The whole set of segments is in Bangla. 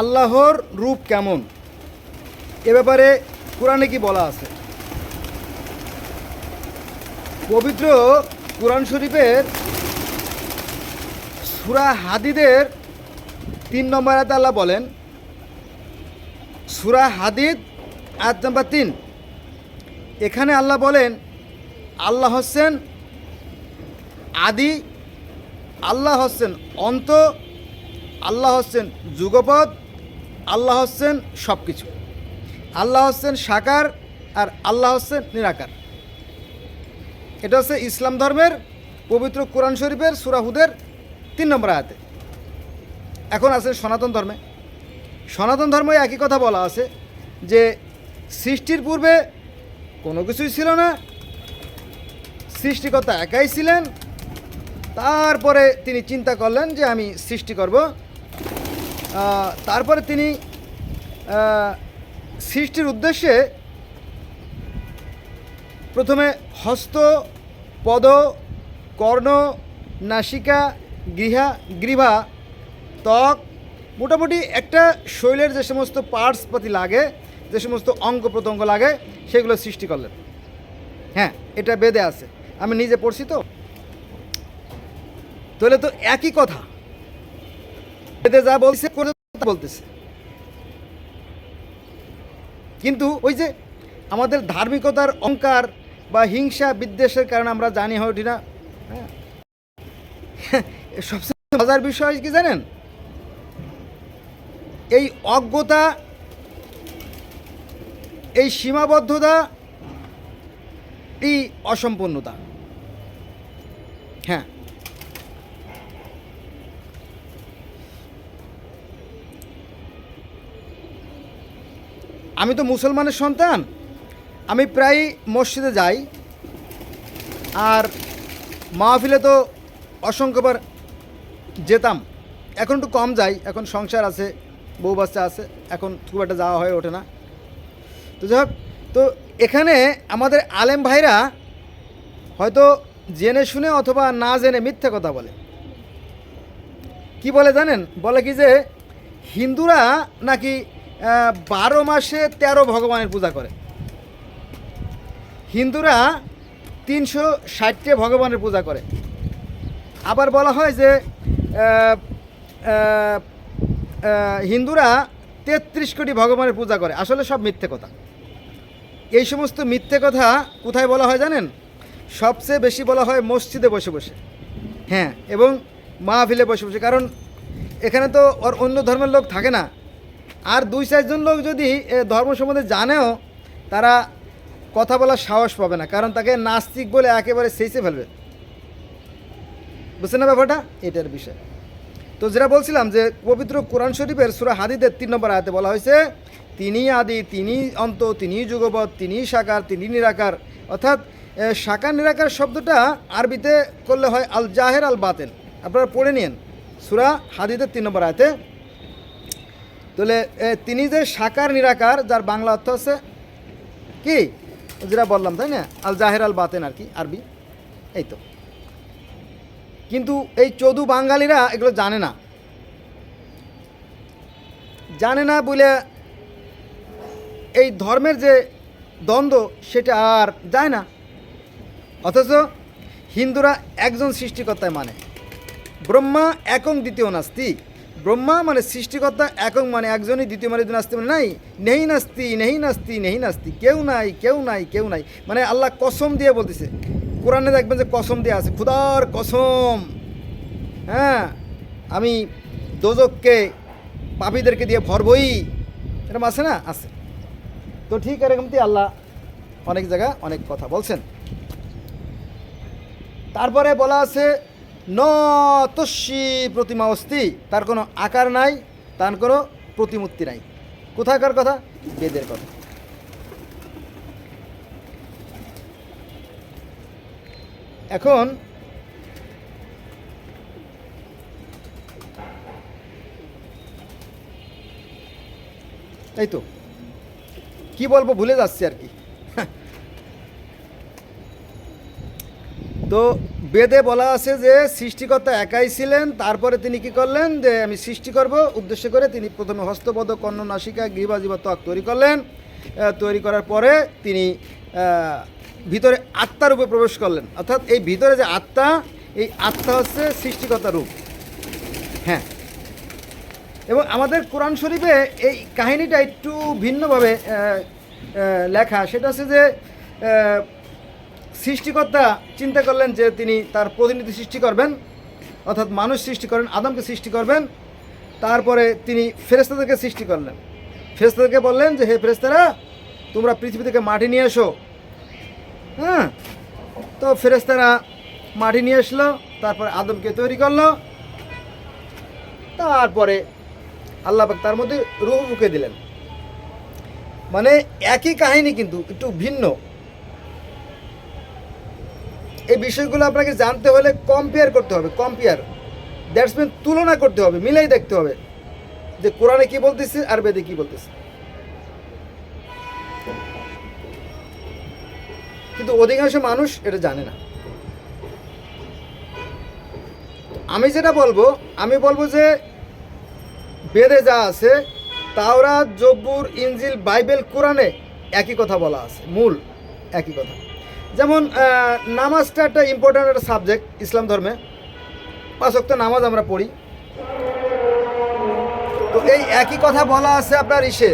আল্লাহর রূপ কেমন? এ ব্যাপারে কোরআনে কি বলা আছে? পবিত্র কোরআন শরীফের সুরা হাদিদের তিন নম্বর আয়াতে আল্লাহ বলেন, সুরা হাদিদ আয়াত নম্বর তিন। এখানে আল্লাহ বলেন, আল্লাহ হচ্ছেন আদি, আল্লাহ হচ্ছেন অন্ত, আল্লাহ হচ্ছেন যুগপদ আল্লাহ হচ্ছেন সব কিছু আল্লাহ হচ্ছেন সাকার আর আল্লাহ হচ্ছেন নিরাকার। এটা হচ্ছে ইসলাম ধর্মের পবিত্র কোরআন শরীফের সুরাহুদের তিন নম্বর আয়াতে। এখন আছে সনাতন ধর্মে। সনাতন ধর্মে একই কথা বলা আছে যে সৃষ্টির পূর্বে কোনো কিছুই ছিল না, সৃষ্টিকর্তা একাই ছিলেন, তারপরে তিনি চিন্তা করলেন যে আমি সৃষ্টি করব। তারপরে তিনি সৃষ্টির উদ্দেশ্যে প্রথমে হস্ত, পদ, কর্ণ, নাসিকা, গৃহা গ্রীভা ত্বক, মোটামুটি একটা শৈলের যে সমস্ত পার্টস পাতি লাগে, যে সমস্ত অঙ্গ প্রত্যঙ্গ লাগে, সেগুলো সৃষ্টি করলেন। হ্যাঁ এটা বেদে আছে। আমি নিজে পড়ছি তো। তাহলে তো একই কথা। যা বলছে বলতেছে। কিন্তু ওই যে আমাদের ধার্মিকতার অঙ্কার বা হিংসা বিদ্বেষের কারণে আমরা জানি হয়ে উঠি না। হ্যাঁ। সবচেয়ে মজার বিষয় কি জানেন? এই অজ্ঞতা, এই সীমাবদ্ধতা, এই অসম্পূর্ণতা হ্যাঁ আমি তো মুসলমানের সন্তান। আমি প্রায় মসজিদে যাই। আর মাহফিলে তো অসংখ্যবার যেতাম। এখন একটু কম যাই, এখন সংসার আছে, বউ বাচ্চা আছে, এখন খুব একটা যাওয়া হয়ে ওঠে না। তো যাই হোক, তো এখানে আমাদের আলেম ভাইরা হয়তো জেনে শুনে অথবা না জেনে মিথ্যে কথা বলে। কি বলে জানেন? বলে কি যে, হিন্দুরা নাকি বারো মাসে তেরো ভগবানের পূজা করে। হিন্দুরা তিনশো ষাটটে ভগবানের পূজা করে। আবার বলা হয় যে হিন্দুরা তেত্রিশ কোটি ভগবানের পূজা করে। আসলে সব মিথ্যে কথা। এই সমস্ত মিথ্যে কথা কোথায় বলা হয় জানেন? সবচেয়ে বেশি বলা হয় মসজিদে বসে বসে। হ্যাঁ এবং মাহফিলে বসে বসে। কারণ এখানে তো ওর অন্য ধর্মের লোক থাকে না। আর দুই চারজন লোক যদি ধর্ম সম্বন্ধে জানেও, তারা কথা বলার সাহস পাবে না, কারণ তাকে নাস্তিক বলে একেবারে সেইসে ফেলবে। বুঝছেন না ব্যাপারটা? এটার বিষয়। তো যেটা বলছিলাম যে, পবিত্র কোরআন শরীফের সুরা হাদিদের তিন নম্বর আয়াতে বলা হয়েছে, তিনি আদি, তিনি অন্ত, তিনি যুগপৎ, তিনি সাকার, তিনি নিরাকার। অর্থাৎ সাকার, নিরাকার শব্দটা আরবিতে করলে হয় আল জাহের আল বাতেন আপনারা পড়ে নিন। সুরা হাদিদের তিন নম্বর আয়াতে। তাহলে তিনি যে সাকার নিরাকার, যার বাংলা অর্থ আছে কি? যেটা বললাম, তাই না? আল জাহের আল বাতেন আর কি, আরবি। এই তো। কিন্তু এই চৌধু বাঙালিরা এগুলো জানে না। জানে না বলে এই ধর্মের যে দ্বন্দ্ব, সেটা আর যায় না। অথচ হিন্দুরা একজন সৃষ্টিকর্তায় মানে। ব্রহ্মা একং দ্বিতীয় নাস্তি ব্রহ্মা মানে সৃষ্টিকর্তা একং মানে একজনই, দ্বিতীয় মানে নাস্তি মানে নাই। নেই নাস্তি নেই নাস্তি নেই নাস্তি, কেউ নাই কেউ নাই কেউ নাই। মানে আল্লাহ কসম দিয়ে বলতেছে। কোরআনে দেখবেন যে কসম দিয়ে আছে, খুদার কসম। হ্যাঁ আমি দোজককে পাপীদেরকে দিয়ে ভরবই। এরকম আছে না? আছে। তো ঠিক এরকমটি আল্লাহ অনেক জায়গা অনেক কথা বলছেন। তারপরে বলা আছে ন তস্যি প্রতিমা অস্তি তার কোনো আকার নাই, তার কোনো প্রতিমূর্তি নাই। কোথাকার কথা? বেদের কথা। এখন এই তো, কি বলব, ভুলে যাচ্ছি আর কি। তো বেদে বলা আছে যে সৃষ্টিকর্তা একাই ছিলেন, তারপরে তিনি কি করলেন যে আমি সৃষ্টি করব, উদ্দেশ্য করে তিনি প্রথমে হস্তপদ কর্ণ নাসিকা গিবা জীবা ত্বক তৈরি করলেন। তৈরি করার পরে তিনি ভিতরে আত্মার রূপে প্রবেশ করলেন। অর্থাৎ এই ভিতরে যে আত্মা, এই আত্মা হচ্ছে সৃষ্টিকর্তা রূপ। হ্যাঁ। এবং আমাদের কোরআন শরীফে এই কাহিনীটা একটু ভিন্নভাবে লেখা। সেটা হচ্ছে যে সৃষ্টিকর্তা চিন্তা করলেন যে তিনি তার প্রতিনিধি সৃষ্টি করবেন, অর্থাৎ মানুষ সৃষ্টি করেন, আদমকে সৃষ্টি করবেন, তারপরে তিনি ফেরেস্তাদেরকে সৃষ্টি করলেন। ফেরেস্তাদেরকে বললেন যে, হে ফেরেস্তারা তোমরা পৃথিবী থেকে মাটি নিয়ে এসো। হ্যাঁ তো ফেরেস্তারা মাটি নিয়ে আসলো, তারপরে আদমকে তৈরি করল, তারপরে আল্লাহ পাক তার মধ্যে রুহ ফুকে দিলেন। মানে একই কাহিনী কিন্তু একটু ভিন্ন। এই বিষয়গুলো আপনাকে জানতে হলে কম্পেয়ার করতে হবে কম্পেয়ার দ্যাটস মিন তুলনা করতে হবে, মিলাই দেখতে হবে যে কোরআনে কি বলতেছে আর বেদে কি বলতেছে। কিন্তু অধিকাংশ মানুষ এটা জানে না। আমি যেটা বলব, আমি বলব যে বেদে যা আছে তাওরা জব্বুর ইঞ্জিল বাইবেল, কোরআনে একই কথা বলা আছে, মূল একই কথা। যেমন নামাজটা একটা ইম্পর্ট্যান্ট একটা সাবজেক্ট ইসলাম ধর্মে। পাঁচ ওয়াক্ত নামাজ আমরা পড়ি। তো এই একই কথা বলা আছে আপনার ইসে।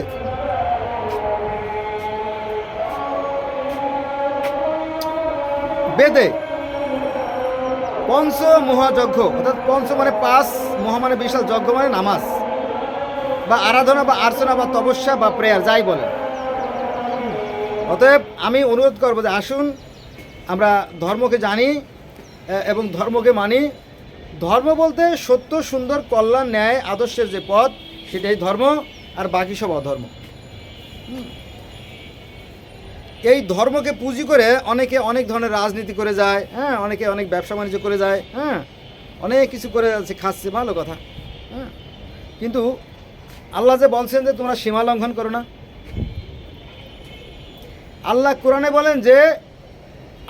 বেদে পঞ্চ মহাযজ্ঞ, অর্থাৎ পঞ্চ মানে পাঁচ, মহা মানে বিশাল, যজ্ঞ মানে নামাজ। বা আরাধনা বা আর্চনা বা তপস্যা বা প্রেয়ার যাই বলে অতএব আমি অনুরোধ করব যে আসুন আমরা ধর্মকে জানি এবং ধর্মকে মানি। ধর্ম বলতে সত্য, সুন্দর, কল্যাণ, ন্যায়, আদর্শের যে পথ, সেটাই ধর্ম, আর বাকি সব অধর্ম। এই ধর্মকে পুঁজি করে অনেকে অনেক ধরনের রাজনীতি করে যায় হ্যাঁ অনেকে অনেক ব্যবসা বাণিজ্য করে যায় হ্যাঁ অনেক কিছু করে যাচ্ছে খাচ্ছে, ভালো কথা হ্যাঁ। কিন্তু আল্লাহ যে বলছেন যে তোমরা সীমা লঙ্ঘন করো না। আল্লাহ কোরআনে বলেন যে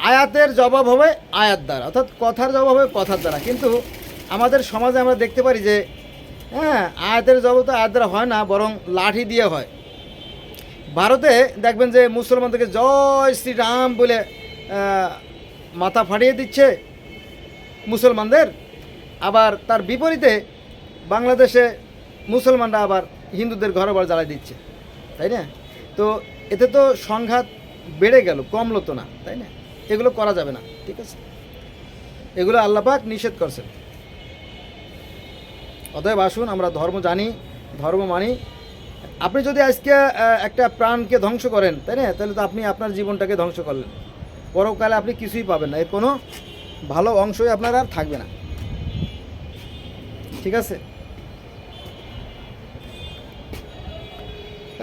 আয়াতের জবাব হবে আয়াত দ্বারা, অর্থাৎ কথার জবাব হবে কথার দ্বারা। কিন্তু আমাদের সমাজে আমরা দেখতে পারি যে হ্যাঁ আয়াতের জবাব তো আয়াত দ্বারা হয় না, বরং লাঠি দিয়ে হয়। ভারতে দেখবেন যে মুসলমানদেরকে জয় শ্রীরাম বলে মাথা ফাটিয়ে দিচ্ছে মুসলমানদের। আবার তার বিপরীতে বাংলাদেশে মুসলমানরা আবার হিন্দুদের ঘরে ঘর জ্বালাই দিচ্ছে, তাই না? তো এতে তো সংঘাত বেড়ে গেল, কমলো তো না, তাই না? এগুলো করা যাবে না, ঠিক আছে? এগুলো আল্লাপাক নিষেধ করছেন। অতএব আসুন, আমরা ধর্ম জানি, ধর্ম মানি। আপনি যদি আজকে একটা প্রাণকে ধ্বংস করেন, তাই না? তাহলে তো আপনি আপনার জীবনটাকে ধ্বংস করলেন। পরকালে আপনি কিছুই পাবেন না। এর কোনো ভালো অংশই আপনার আর থাকবে না। ঠিক আছে?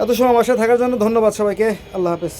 এত সময় বাসায় থাকার জন্য ধন্যবাদ সবাইকে। আল্লাহ হাফেজ।